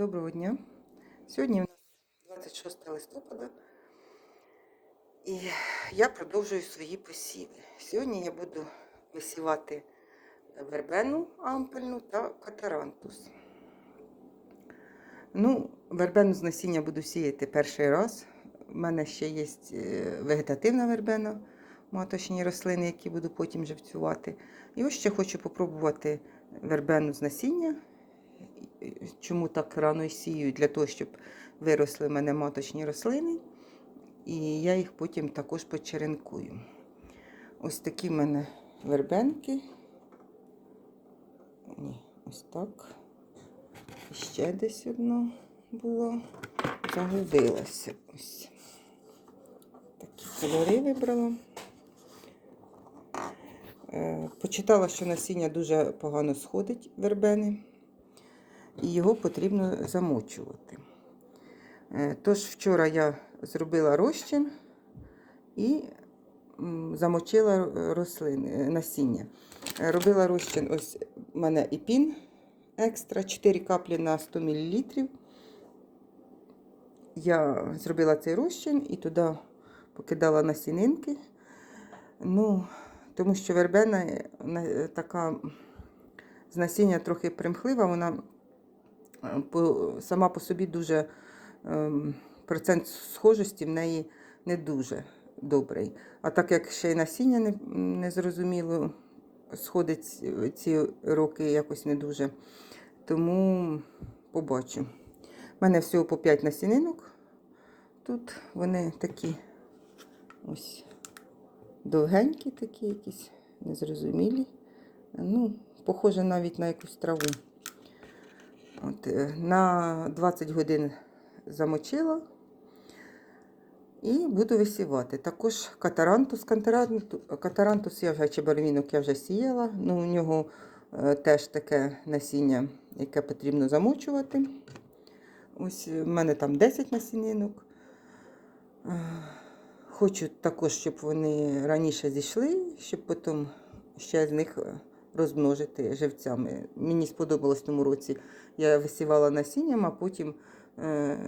Доброго дня. Сьогодні у нас 26 листопада і я продовжую свої посіви. Сьогодні я буду висівати вербену ампельну та катарантус. Ну, вербену з насіння буду сіяти перший раз. У мене ще є е, вегетативна вербена, маточні рослини, які буду потім живцювати. І ось ще хочу попробувати вербену з насіння чому так рано сію, для того, щоб виросли в мене маточні рослини. І я їх потім також почеренкую. Ось такі в мене вербенки. Ні, ось так. І ще десь одно було. Загубилася. Ось. Такі кольори вибрала. Е, Почитала, що насіння дуже погано сходить вербени і його потрібно замочувати. Е, тож, вчора я зробила розчин і замочила рослини, е, насіння. Е, робила розчин, ось у мене іпін екстра, 4 каплі на 100 мл. Я зробила цей розчин і туди покидала насінинки. Ну, тому що вербена така з насіння трохи примхлива, вона сама по собі дуже ем, процент схожості в неї не дуже добрий. А так як ще й насіння не, не зрозуміло, сходить ці роки якось не дуже. Тому побачу. У мене всього по 5 насінинок. Тут вони такі ось довгенькі, такі якісь незрозумілі. Ну, похоже навіть на якусь траву. От, е, На 20 годин замочила і буду висівати. Також катарантус. Катарантус я вже чи барвінок я вже сіяла. Ну, У нього е, теж таке насіння, яке потрібно замочувати. Ось в мене там 10 насінинок. Е, хочу також, щоб вони раніше зійшли, щоб потім ще з них розмножити живцями. Мені сподобалось в тому році. Я висівала насінням, а потім е,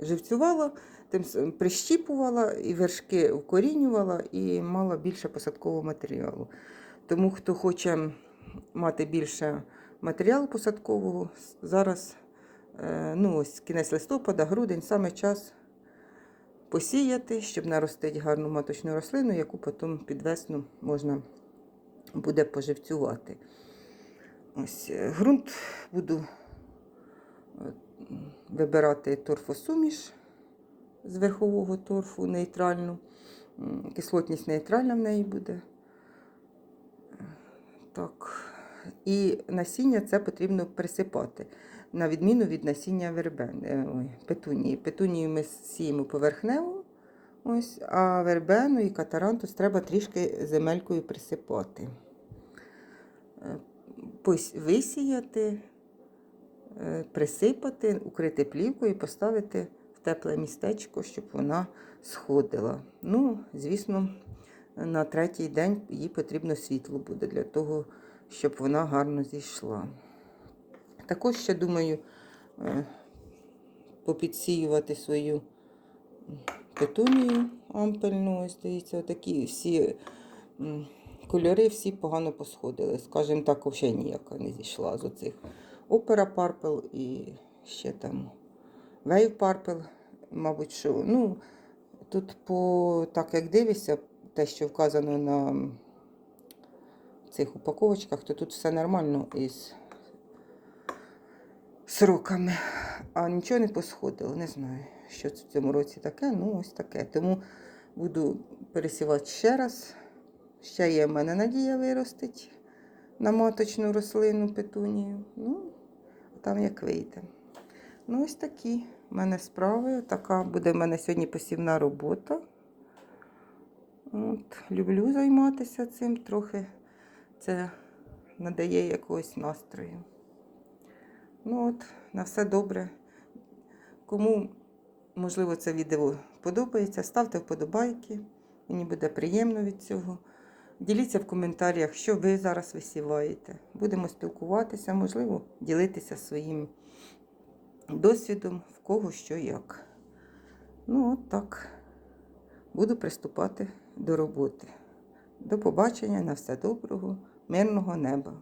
живцювала, тим прищіпувала і вершки вкорінювала і мала більше посадкового матеріалу. Тому, хто хоче мати більше матеріалу посадкового, зараз е, ну ось кінець листопада, грудень саме час посіяти, щоб наростити гарну маточну рослину, яку потім під весну можна буде поживцювати. Ось Грунт е, буду е, вибирати торфосуміш з верхового торфу нейтральну. Кислотність нейтральна в неї буде. Так. І насіння це потрібно присипати, на відміну від насіння вербен, е, ой, петунії. Петунію ми сіємо поверхнево, ось, а вербену і катарантус треба трішки земелькою присипати висіяти, е, присипати, укрити плівкою і поставити в тепле містечко, щоб вона сходила. Ну, звісно, на третій день їй потрібно світло буде для того, щоб вона гарно зійшла. Також ще думаю е, попідсіювати свою петунію ампельну, ось дивіться, такі всі кольори всі погано посходили. Скажімо так, взагалі ніяка не зійшла з оцих Opera Purple і ще там Wave Purple, мабуть, що. Ну, Тут, по, так як дивишся, те, що вказано на цих упаковочках, то тут все нормально із сроками. А нічого не посходило. Не знаю, що в цьому році таке. Ну, ось таке. Тому буду пересівати ще раз. Ще є в мене надія виростить на маточну рослину петунію. Ну, там як вийде. Ну, ось такі в мене справи. Така буде в мене сьогодні посівна робота. От, Люблю займатися цим, трохи це надає якогось настрою. Ну от, на все добре. Кому, можливо, це відео подобається, ставте вподобайки. Мені буде приємно від цього. Діліться в коментарях, що ви зараз висіваєте. Будемо спілкуватися, можливо, ділитися своїм досвідом, в кого що як. Ну, от так. Буду приступати до роботи. До побачення, на все доброго, мирного неба.